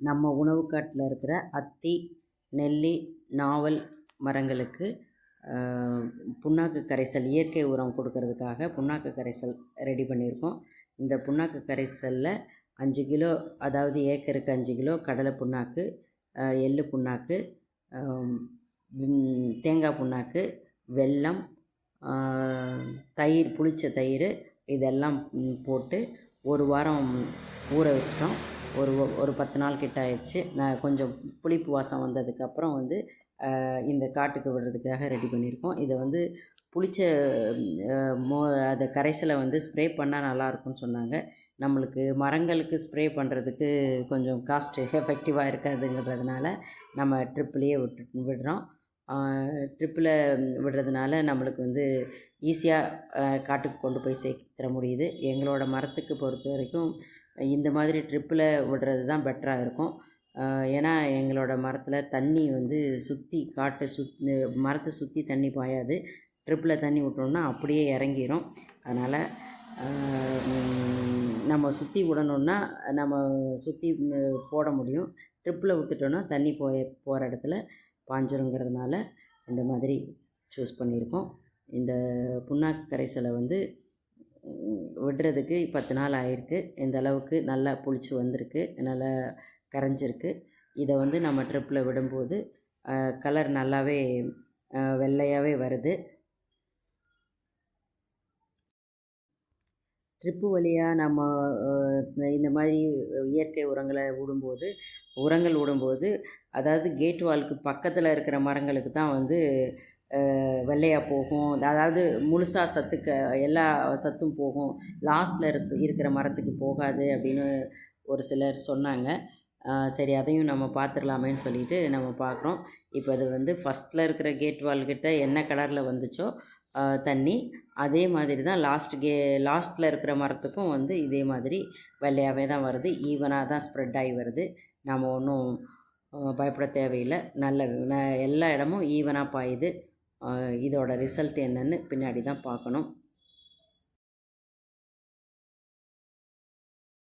நம்ம உணவுக்காட்டில் இருக்கிற அத்தி நெல்லி நாவல் மரங்களுக்கு புண்ணாக்கு கரைசல் இயற்கை உரம் கொடுக்கறதுக்காக புண்ணாக்கு கரைசல் ரெடி பண்ணியிருக்கோம். இந்த புண்ணாக்கு கரைசலில் அஞ்சு கிலோ அதாவது ஏக்கருக்கு அஞ்சு கிலோ கடலை புண்ணாக்கு எள்ளு புண்ணாக்கு தேங்காய் புண்ணாக்கு வெல்லம் தயிர் புளித்த தயிர் இதெல்லாம் போட்டு ஒரு வாரம் ஊற வச்சிட்டோம். ஒரு ஒரு பத்து நாள் கிட்ட ஆயிடுச்சு. நான் கொஞ்சம் புளிப்பு வாசம் வந்ததுக்கப்புறம் வந்து இந்த காட்டுக்கு விடுறதுக்காக ரெடி பண்ணியிருக்கோம். இதை வந்து புளித்த மோ அதை கரைசலை வந்து ஸ்ப்ரே பண்ணால் நல்லாயிருக்கும்னு சொன்னாங்க. நம்மளுக்கு மரங்களுக்கு ஸ்ப்ரே பண்ணுறதுக்கு கொஞ்சம் காஸ்ட் எஃபெக்டிவாக இருக்காதுங்கிறதுனால நம்ம ட்ரிப்லேயே விட்டு விடுறோம். ட்ரிப்பில் விடுறதுனால நம்மளுக்கு வந்து ஈஸியாக காட்டுக்கு கொண்டு போய் சேர்த்துற முடியுது. எங்களோட மரத்துக்கு பொறுத்த வரைக்கும் இந்த மாதிரி ட்ரிப்பில் விடுறது தான் பெட்டராக இருக்கும். ஏன்னா எங்களோட மரத்தில் தண்ணி வந்து சுற்றி காட்டை சுத் மரத்தை சுற்றி தண்ணி பாயாது. ட்ரிப்பில் தண்ணி விட்டோம்னா அப்படியே இறங்கிரும். அதனால் நம்ம சுற்றி விடணுன்னா நம்ம சுற்றி போட முடியும். ட்ரிப்பில் விட்டுட்டோன்னா தண்ணி போய் போகிற இடத்துல பாஞ்சிருங்கிறதுனால இந்த மாதிரி சூஸ் பண்ணியிருக்கோம். இந்த புண்ணாக்கு கரைசலை வந்து விடுறதுக்கு பத்து நாள் ஆகிருக்கு இந்த அளவுக்கு நல்லா புளிச்சு வந்திருக்கு. நல்லா கரைஞ்சிருக்கு. இதை வந்து நம்ம ட்ரிப்பில் விடும்போது கலர் நல்லாவே வெள்ளையாகவே வருது. ட்ரிப்பு வழியாக நம்ம இந்த மாதிரி இயற்கை உரங்களை விடும்போது உரங்கள் விடும்போது அதாவது கேட் வாலுக்கு பக்கத்தில் இருக்கிற மரங்களுக்கு தான் வந்து வெள்ளையாக போகும். அதாவது முழுசாக சத்துக்க எல்லா சத்தும் போகும். லாஸ்ட்டில் இருக் இருக்கிற மரத்துக்கு போகாது அப்படின்னு ஒரு சிலர் சொன்னாங்க. சரி அதையும் நம்ம பார்த்துடலாமேன்னு சொல்லிட்டு நம்ம பார்க்குறோம் இப்போ அது வந்து ஃபஸ்ட்டில் இருக்கிற கேட் வால்கிட்ட என்ன கலரில் வந்துச்சோ தண்ணி அதே மாதிரி தான் லாஸ்ட் கே லாஸ்ட்டில் இருக்கிற மரத்துக்கும் வந்து இதே மாதிரி வெள்ளையாகவே தான் வருது. ஈவனாக தான் ஸ்ப்ரெட் ஆகி வருது. நம்ம ஒன்றும் பயப்பட தேவையில்லை. நல்ல எல்லா இடமும் ஈவனாக பாயுது. இதோட ரிசல்ட் என்னன்னு பின்னாடி தான் பார்க்கணும்.